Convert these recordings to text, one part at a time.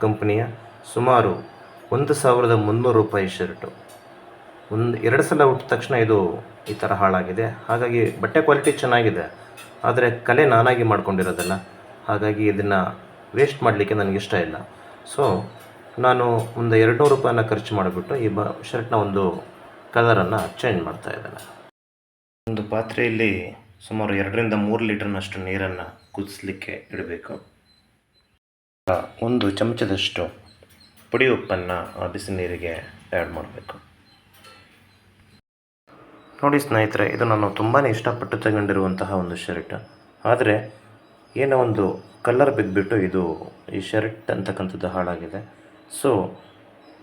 ಕಂಪನಿಯ ಸುಮಾರು ಒಂದು ಸಾವಿರದ ಮುನ್ನೂರು ರೂಪಾಯಿ ಶರ್ಟು. ಒಂದು, ಎರಡು ಸಲ ಹುಟ್ಟಿದ ತಕ್ಷಣ ಇದು ಈ ಥರ ಹಾಳಾಗಿದೆ. ಹಾಗಾಗಿ ಬಟ್ಟೆ ಕ್ವಾಲಿಟಿ ಚೆನ್ನಾಗಿದೆ. ಆದರೆ ಕಲೆ ನಾನಾಗಿ ಮಾಡ್ಕೊಂಡಿರೋದಲ್ಲ. ಹಾಗಾಗಿ ಇದನ್ನು ವೇಸ್ಟ್ ಮಾಡಲಿಕ್ಕೆ ನನಗೆ ಇಷ್ಟ ಇಲ್ಲ. ಸೊ ನಾನು ಒಂದು ಎರಡು ನೂರು ರೂಪಾಯಿನ ಖರ್ಚು ಮಾಡಿಬಿಟ್ಟು ಈ ಬ, ಶರ್ಟ್ನ ಒಂದು ಕಲರನ್ನು ಚೇಂಜ್ ಮಾಡ್ತಾ ಇದ್ದೇನೆ. ಒಂದು ಪಾತ್ರೆಯಲ್ಲಿ ಸುಮಾರು ಎರಡರಿಂದ ಮೂರು ಲೀಟರ್ನಷ್ಟು ನೀರನ್ನು ಕುದಿಸ್ಲಿಕ್ಕೆ ಇಡಬೇಕು. ಒಂದು ಚಮಚದಷ್ಟು ಪುಡಿ ಉಪ್ಪನ್ನು ಆ ಬಿಸಿ ನೀರಿಗೆ ಆ್ಯಡ್ ಮಾಡಬೇಕು. ನೋಡಿ ಸ್ನೇಹಿತರೆ, ಇದು ನಾನು ತುಂಬಾ ಇಷ್ಟಪಟ್ಟು ತಗೊಂಡಿರುವಂತಹ ಒಂದು ಶರ್ಟ್. ಆದರೆ ಏನೋ ಒಂದು ಕಲ್ಲರ್ ಬಿದ್ದುಬಿಟ್ಟು ಇದು ಈ ಶರ್ಟ್ ಅಂತಕ್ಕಂಥದ್ದು ಹಾಳಾಗಿದೆ. ಸೊ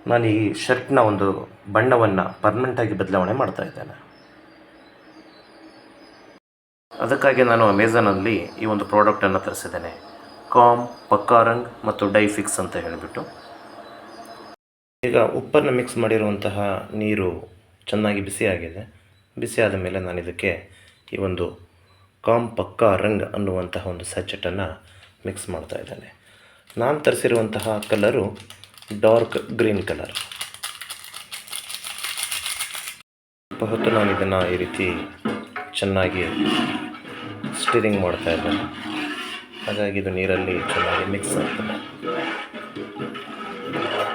ನಾನು ಈ ಶರ್ಟ್ನ ಒಂದು ಬಣ್ಣವನ್ನು ಪರ್ಮನೆಂಟಾಗಿ ಬದಲಾವಣೆ ಮಾಡ್ತಾ ಇದ್ದೇನೆ. ಅದಕ್ಕಾಗಿ ನಾನು ಅಮೆಝಾನಲ್ಲಿ ಈ ಒಂದು ಪ್ರಾಡಕ್ಟನ್ನು ತರಿಸಿದ್ದೇನೆ. ಕಾಮ್ ಪಕ್ಕಾ ರಂಗ್ ಮತ್ತು ಡೈ ಫಿಕ್ಸ್ ಅಂತ ಹೇಳಿಬಿಟ್ಟು. ಈಗ ಉಪ್ಪನ್ನು ಮಿಕ್ಸ್ ಮಾಡಿರುವಂತಹ ನೀರು ಚೆನ್ನಾಗಿ ಬಿಸಿಯಾಗಿದೆ ಬಿಸಿಯಾದ ಮೇಲೆ ನಾನು ಇದಕ್ಕೆ ಈ ಒಂದು ಕಾಮ್ ಪಕ್ಕಾ ರಂಗ್ ಅನ್ನುವಂತಹ ಒಂದು ಸ್ಯಾಚೆಟನ್ನು ಮಿಕ್ಸ್ ಮಾಡ್ತಾ ಇದ್ದೇನೆ. ನಾನು ತರಿಸಿರುವಂತಹ ಕಲರು ಡಾರ್ಕ್ ಗ್ರೀನ್ ಕಲರ್. ಸ್ವಲ್ಪ ಹೊತ್ತು ನಾನು ಇದನ್ನು ಈ ರೀತಿ ಚೆನ್ನಾಗಿ ಸ್ಟಿರಿಂಗ್ ಮಾಡ್ತಾ ಇದ್ದೇನೆ. ಹಾಗಾಗಿ ಇದು ನೀರಲ್ಲಿ ಚೆನ್ನಾಗಿ ಮಿಕ್ಸ್ ಆಗ್ತದೆ.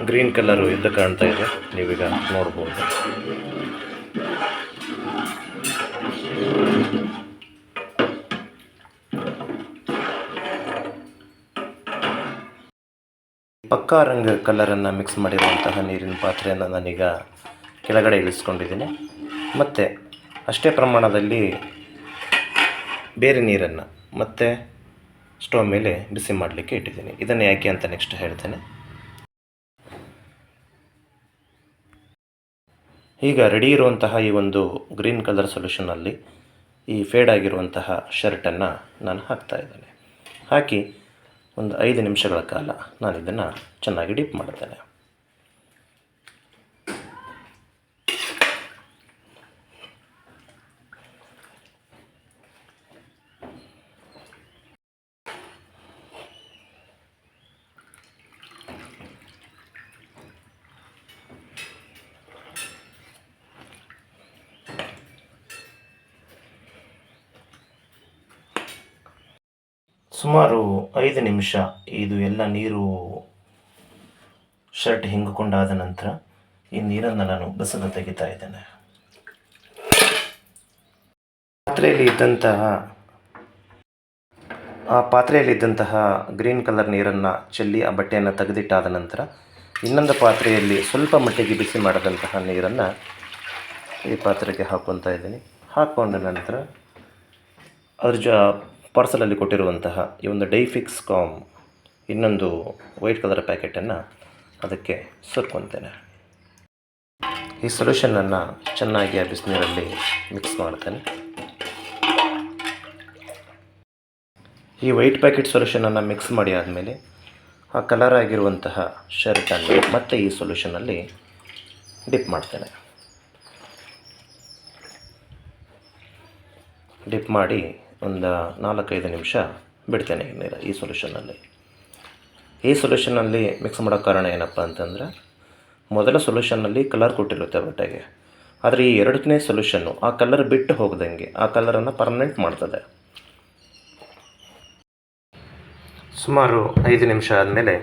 ಗ್ರೀನ್ ಕಲರು ಎದ್ದು ಕಾಣ್ತಾ ಇದೆ. ನೀವೀಗ ನೋಡ್ಬೋದು. ಪಕ್ಕಾ ರಂಗ್ ಕಲರನ್ನು ಮಿಕ್ಸ್ ಮಾಡಿರುವಂತಹ ನೀರಿನ ಪಾತ್ರೆಯನ್ನು ನಾನೀಗ ಕೆಳಗಡೆ ಇಳಿಸ್ಕೊಂಡಿದ್ದೀನಿ. ಮತ್ತು ಅಷ್ಟೇ ಪ್ರಮಾಣದಲ್ಲಿ ಬೇರೆ ನೀರನ್ನು ಮತ್ತೆ ಸ್ಟವ್ ಮೇಲೆ ಬಿಸಿ ಮಾಡಲಿಕ್ಕೆ ಇಟ್ಟಿದ್ದೀನಿ. ಇದನ್ನು ಯಾಕೆ ಅಂತ ನೆಕ್ಸ್ಟ್ ಹೇಳ್ತೇನೆ. ಈಗ ರೆಡಿ ಇರುವಂತಹ ಈ ಒಂದು ಗ್ರೀನ್ ಕಲರ್ ಸೊಲ್ಯೂಷನಲ್ಲಿ ಈ ಫೇಡ್ ಆಗಿರುವಂತಹ ಶರ್ಟನ್ನು ನಾನು ಹಾಕ್ತಾ ಇದ್ದೇನೆ. ಹಾಕಿ ಒಂದು ಐದು ನಿಮಿಷಗಳ ಕಾಲ ನಾನು ಇದನ್ನು ಚೆನ್ನಾಗಿ ಡಿಪ್ ಮಾಡುತ್ತೇನೆ ಸುಮಾರು ಐದು ನಿಮಿಷ ಇದು ಎಲ್ಲ ನೀರು ಶರ್ಟ್ ಹಿಂಗಿಕೊಂಡಾದ ನಂತರ ಈ ನೀರನ್ನು ನಾನು ಬಸದ ತೆಗಿತಾ ಇದ್ದೇನೆ. ಪಾತ್ರೆಯಲ್ಲಿ ಇದ್ದಂತಹ, ಆ ಪಾತ್ರೆಯಲ್ಲಿ ಇದ್ದಂತಹ ಗ್ರೀನ್ ಕಲರ್ ನೀರನ್ನು ಚೆಲ್ಲಿ ಆ ಬಟ್ಟೆಯನ್ನು ತೆಗೆದಿಟ್ಟಾದ ನಂತರ ಇನ್ನೊಂದು ಪಾತ್ರೆಯಲ್ಲಿ ಸ್ವಲ್ಪ ಮಟ್ಟಿಗೆ ಬಿಸಿ ಮಾಡಿದಂತಹ ನೀರನ್ನು ಈ ಪಾತ್ರೆಗೆ ಹಾಕ್ಕೊತಾ ಇದ್ದೀನಿ. ಹಾಕ್ಕೊಂಡ ನಂತರ ಅದ್ರ ಜ ಪಾರ್ಸಲಲ್ಲಿ ಕೊಟ್ಟಿರುವಂತಹ ಈ ಒಂದು ಡೈಫಿಕ್ಸ್ ಕಾಮ್ ಇನ್ನೊಂದು ವೈಟ್ ಕಲರ್ ಪ್ಯಾಕೆಟನ್ನು ಅದಕ್ಕೆ ಸುರ್ಕೊತೇನೆ ಈ ಸೊಲ್ಯೂಷನನ್ನು ಚೆನ್ನಾಗಿ ಆ ಬಿಸಿನೀರಲ್ಲಿ ಮಿಕ್ಸ್ ಮಾಡ್ತೇನೆ. ಈ ವೈಟ್ ಪ್ಯಾಕೆಟ್ ಸೊಲ್ಯೂಷನನ್ನು ಮಿಕ್ಸ್ ಮಾಡಿ ಆದಮೇಲೆ ಆ ಕಲರ್ ಆಗಿರುವಂತಹ ಶರ್ಟನ್ನು ಮತ್ತೆ ಈ ಸೊಲ್ಯೂಷನಲ್ಲಿ ಡಿಪ್ ಮಾಡ್ತೇನೆ. ಡಿಪ್ ಮಾಡಿ ಒಂದು ನಾಲ್ಕೈದು ನಿಮಿಷ ಬಿಡ್ತೇನೆ ನೀರು ಈ ಸೊಲ್ಯೂಷನಲ್ಲಿ ಈ ಸೊಲ್ಯೂಷನಲ್ಲಿ ಮಿಕ್ಸ್ ಮಾಡೋ ಕಾರಣ ಏನಪ್ಪ ಅಂತಂದರೆ, ಮೊದಲ ಸೊಲ್ಯೂಷನ್ನಲ್ಲಿ ಕಲರ್ ಕೊಟ್ಟಿರುತ್ತೆ ಬಟ್ಟೆಗೆ ಆದರೆ ಈ ಎರಡನೇ ಸೊಲ್ಯೂಷನ್ನು ಆ ಕಲರ್ ಬಿಟ್ಟು ಹೋಗ್ದಂಗೆ ಆ ಕಲರನ್ನು ಪರ್ಮನೆಂಟ್ ಮಾಡ್ತದೆ. ಸುಮಾರು ಐದು ನಿಮಿಷ ಆದಮೇಲೆ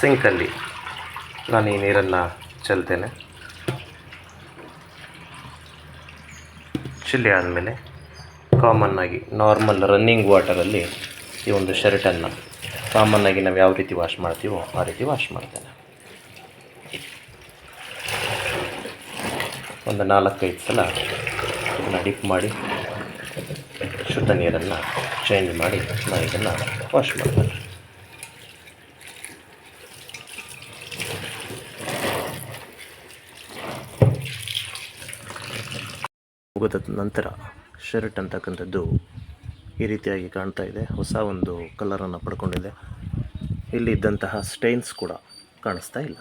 ಸಿಂಕಲ್ಲಿ ನಾನು ಈ ನೀರನ್ನು ಚೆಲ್ತೇನೆ. ಚಿಲ್ಲಿ ಆದಮೇಲೆ ಕಾಮನ್ ಆಗಿ ನಾರ್ಮಲ್ ರನ್ನಿಂಗ್ ವಾಟರಲ್ಲಿ ಈ ಒಂದು ಶರ್ಟನ್ನು ಆಗಿ ನಾವು ಯಾವ ರೀತಿ ವಾಶ್ ಮಾಡ್ತೀವೋ ಆ ರೀತಿ ವಾಶ್ ಮಾಡ್ತೇನೆ. ಒಂದು ನಾಲ್ಕೈದು ಸಲ ಇದನ್ನು ಡಿಪ್ ಮಾಡಿ, ಶುದ್ಧ ನೀರನ್ನು ಚೇಂಜ್ ಮಾಡಿ ನಾನು ಇದನ್ನು ವಾಶ್ ಮಾಡ್ತೇನೆ ಮುಗಿದ ನಂತರ ಶರ್ಟ್ ಅಂತಕ್ಕಂಥದ್ದು ಈ ರೀತಿಯಾಗಿ ಕಾಣ್ತಾ ಇದೆ. ಹೊಸ ಒಂದು ಕಲರನ್ನು ಪಡ್ಕೊಂಡಿದೆ. ಇಲ್ಲಿ ಇದ್ದಂತಹ ಸ್ಟೈನ್ಸ್ ಕೂಡ ಕಾಣಿಸ್ತಾ ಇಲ್ಲ.